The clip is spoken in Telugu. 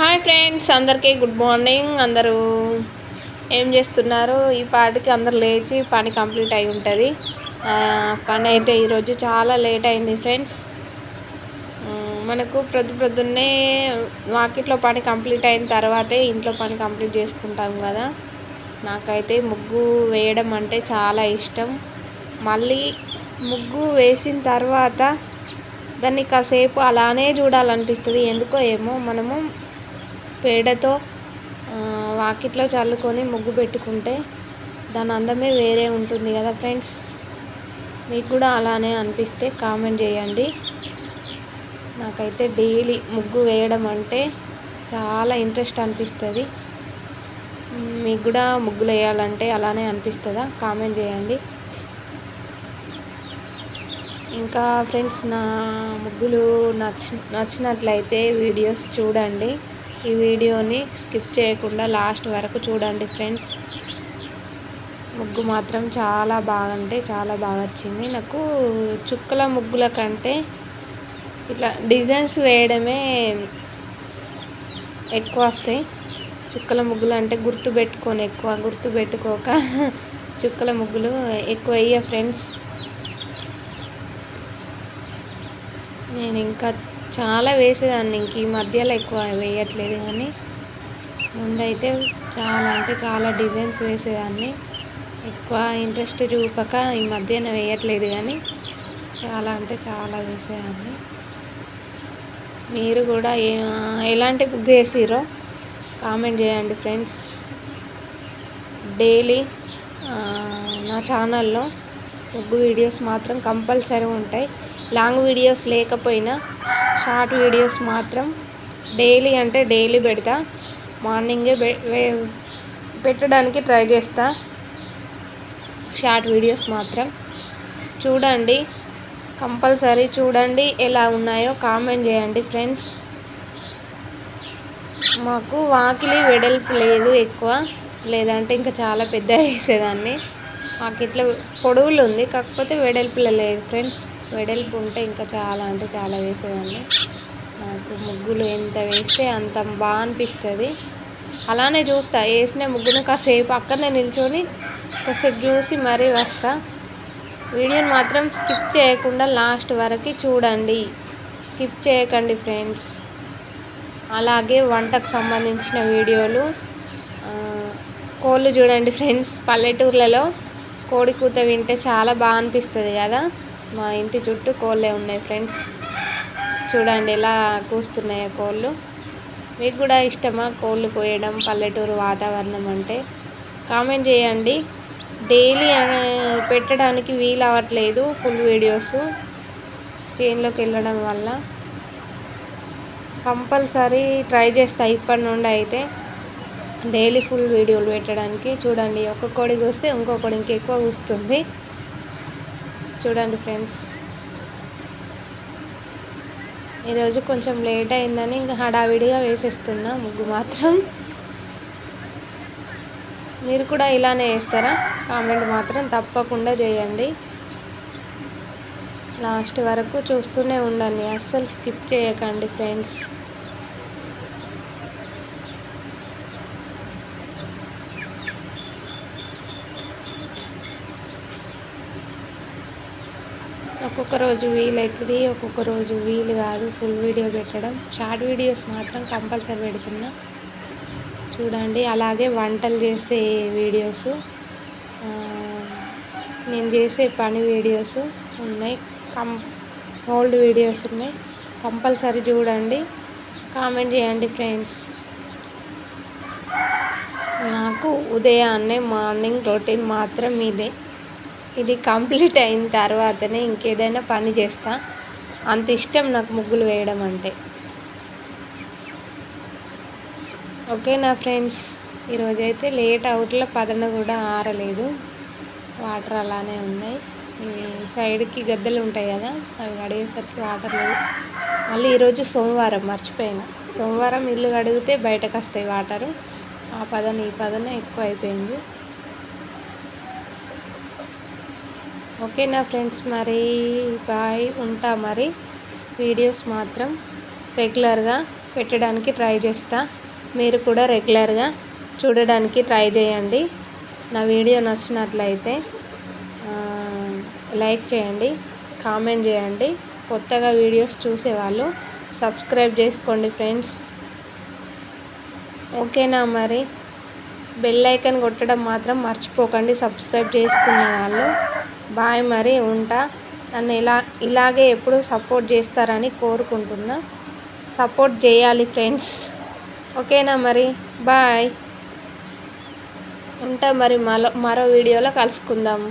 హాయ్ ఫ్రెండ్స్ అందరికీ గుడ్ మార్నింగ్. అందరూ ఏం చేస్తున్నారు? ఈ పాటికి అందరు లేచి పని కంప్లీట్ అయి ఉంటుంది. పని అయితే ఈరోజు చాలా లేట్ అయింది ఫ్రెండ్స్. మనకు ప్రొద్దు ప్రొద్దున్నే మార్కెట్లో పని కంప్లీట్ అయిన తర్వాతే ఇంట్లో పని కంప్లీట్ చేసుకుంటాం కదా. నాకైతే ముగ్గు వేయడం అంటే చాలా ఇష్టం. మళ్ళీ ముగ్గు వేసిన తర్వాత దాన్ని కాసేపు అలానే చూడాలనిపిస్తుంది. ఎందుకో ఏమో మనము పేడతో వాకిట్లో చల్లుకొని ముగ్గు పెట్టుకుంటే దాని అందమే వేరే ఉంటుంది కదా ఫ్రెండ్స్. మీకు కూడా అలానే అనిపిస్తే కామెంట్ చేయండి. నాకైతే డైలీ ముగ్గు వేయడం అంటే చాలా ఇంట్రెస్ట్ అనిపిస్తుంది. మీకు కూడా ముగ్గులు వేయాలంటే అలానే అనిపిస్తుందా? కామెంట్ చేయండి. ఇంకా ఫ్రెండ్స్ నా ముగ్గులు నచ్చి నచ్చినట్లయితే వీడియోస్ చూడండి. ఈ వీడియోని స్కిప్ చేయకుండా లాస్ట్ వరకు చూడండి ఫ్రెండ్స్. ముగ్గు మాత్రం చాలా బాగా అంటే చాలా బాగా వచ్చింది. నాకు చుక్కల ముగ్గుల కంటే ఇట్లా డిజైన్స్ వేయడమే ఎక్కువ వస్తాయి. చుక్కల ముగ్గులు అంటే గుర్తు పెట్టుకొని ఎక్కువ. గుర్తు పెట్టుకోక చుక్కల ముగ్గులు ఎక్కువ అయ్యా ఫ్రెండ్స్. నేను ఇంకా చాలా వేసేదాన్ని ఇంక ఈ మధ్యలో ఎక్కువ వేయట్లేదు కానీ ముందైతే చాలా అంటే చాలా డిజైన్స్ వేసేదాన్ని. ఎక్కువ ఇంట్రెస్ట్ చూపక ఈ మధ్యన వేయట్లేదు కానీ చాలా అంటే చాలా వేసేదాన్ని. మీరు కూడా ఎలాంటి బుక్ వేసిరో కామెంట్ చేయండి ఫ్రెండ్స్. డైలీ నా ఛానల్లో ముగ్గు వీడియోస్ మాత్రం కంపల్సరీ ఉంటాయి. లాంగ్ వీడియోస్ లేకపోయినా షార్ట్ వీడియోస్ మాత్రం డైలీ అంటే డైలీ పెడతా. మార్నింగే పెట్టడానికి ట్రై చేస్తా. షార్ట్ వీడియోస్ మాత్రం. చూడండి కంపల్సరీ చూడండి ఎలా ఉన్నాయో కామెంట్ చేయండి ఫ్రెండ్స్. మాకు వాకిలి వెడల్పు లేదు ఎక్కువ. లేదంటే ఇంకా చాలా పెద్ద వేసేదాన్ని. మాకు ఇట్లా పొడవులు ఉంది కాకపోతే వెడల్పులో లేదు ఫ్రెండ్స్. వెడల్పు ఉంటే ఇంకా చాలా అంటే చాలా వేసేదాన్ని. నాకు ముగ్గులు ఎంత వేస్తే అంత బాగా అనిపిస్తుంది. అలానే చూస్తా వేసిన ముగ్గును కాసేపు అక్కడనే నిల్చొని కాసేపు చూసి మరీ వస్తా. వీడియోని మాత్రం స్కిప్ చేయకుండా లాస్ట్ వరకు చూడండి. స్కిప్ చేయకండి ఫ్రెండ్స్. అలాగే వంటకు సంబంధించిన వీడియోలు కోళ్ళు చూడండి ఫ్రెండ్స్ పల్లెటూర్లలో. కోడి కూత వింటే చాలా బాగా అనిపిస్తుంది కదా? మా ఇంటి చుట్టూ కోళ్ళే ఉన్నాయి ఫ్రెండ్స్. చూడండి ఎలా కూస్తున్నాయో కోళ్ళు. మీకు కూడా ఇష్టమా కోళ్ళు కోయడం పల్లెటూరు వాతావరణం అంటే? కామెంట్ చేయండి. డైలీ పెట్టడానికి వీలు అవ్వట్లేదు ఫుల్ వీడియోస్. చేన్లోకి వెళ్ళడం వల్ల. కంపల్సరీ ట్రై చేస్తా ఇప్పటి నుండి అయితే. డైలీ ఫుల్ వీడియోలు పెట్టడానికి చూడండి ఒక కోడి కూస్తే ఇంకో కోడి ఇంకెక్కువ కూస్తుంది చూడండి ఫ్రెండ్స్. ఈరోజు కొంచెం లేట్ అయిందని ఇంకా హడావిడిగా వేసేస్తున్నా ముగ్గు మాత్రం. మీరు కూడా ఇలానే వేస్తారా కామెంట్ మాత్రం తప్పకుండా చేయండి. లాస్ట్ వరకు చూస్తూనే ఉండండి అస్సలు స్కిప్ చేయకండి ఫ్రెండ్స్. ఒక్కొక్క రోజు వీలవుతుంది ఒక్కొక్క రోజు వీలు కాదు ఫుల్ వీడియో పెట్టడం. షార్ట్ వీడియోస్ మాత్రం కంపల్సరీ పెడుతున్నా. చూడండి అలాగే వంటలు చేసే వీడియోస్ నేను చేసే పని వీడియోస్ ఉన్నాయి. కం ఓల్డ్ వీడియోస్ ఉన్నాయి. కంపల్సరీ చూడండి. కామెంట్ చేయండి ఫ్రెండ్స్ నాకు ఉదయాన్నే మార్నింగ్ రొటీన్ మాత్రం ఇదే. ఇది కంప్లీట్ అయిన తర్వాతనే ఇంకేదైనా పని చేస్తా. అంత ఇష్టం నాకు ముగ్గులు వేయడం అంటే. ఓకే నా ఫ్రెండ్స్ ఈరోజైతే లేట్ అవుట్లో పదన కూడా ఆరలేదు. వాటర్ అలానే ఉన్నాయి. ఇవి సైడ్కి గద్దెలు ఉంటాయి కదా అవి కడిగేసరికి వాటర్ లేదు మళ్ళీ ఈరోజు సోమవారం మర్చిపోయిన. సోమవారం ఇల్లు కడిగితే బయటకు వస్తాయి వాటరు. ఆ పదన ఈ పదన ఎక్కువ అయిపోయింది ఓకేనా ఫ్రెండ్స్ మరి బాయ్ ఉంటా మరి. వీడియోస్ మాత్రం రెగ్యులర్గా పెట్టడానికి ట్రై చేస్తా. మీరు కూడా రెగ్యులర్గా చూడడానికి ట్రై చేయండి. నా వీడియో నచ్చినట్లయితే లైక్ చేయండి కామెంట్ చేయండి. కొత్తగా వీడియోస్ చూసేవాళ్ళు సబ్స్క్రైబ్ చేసుకోండి ఫ్రెండ్స్. ఓకేనా మరి? బెల్ ఐకన్ కొట్టడం మాత్రం మర్చిపోకండి. సబ్స్క్రైబ్ చేసుకునే వాళ్ళు బాయ్ మరి ఉంటా. నన్ను ఇలా ఇలాగే ఎప్పుడు సపోర్ట్ చేస్తారని కోరుకుంటున్నా. సపోర్ట్ చేయాలి ఫ్రెండ్స్. ఓకేనా మరి? బాయ్. ఉంటా మరి మరో మరో వీడియోలో కలుసుకుందాము.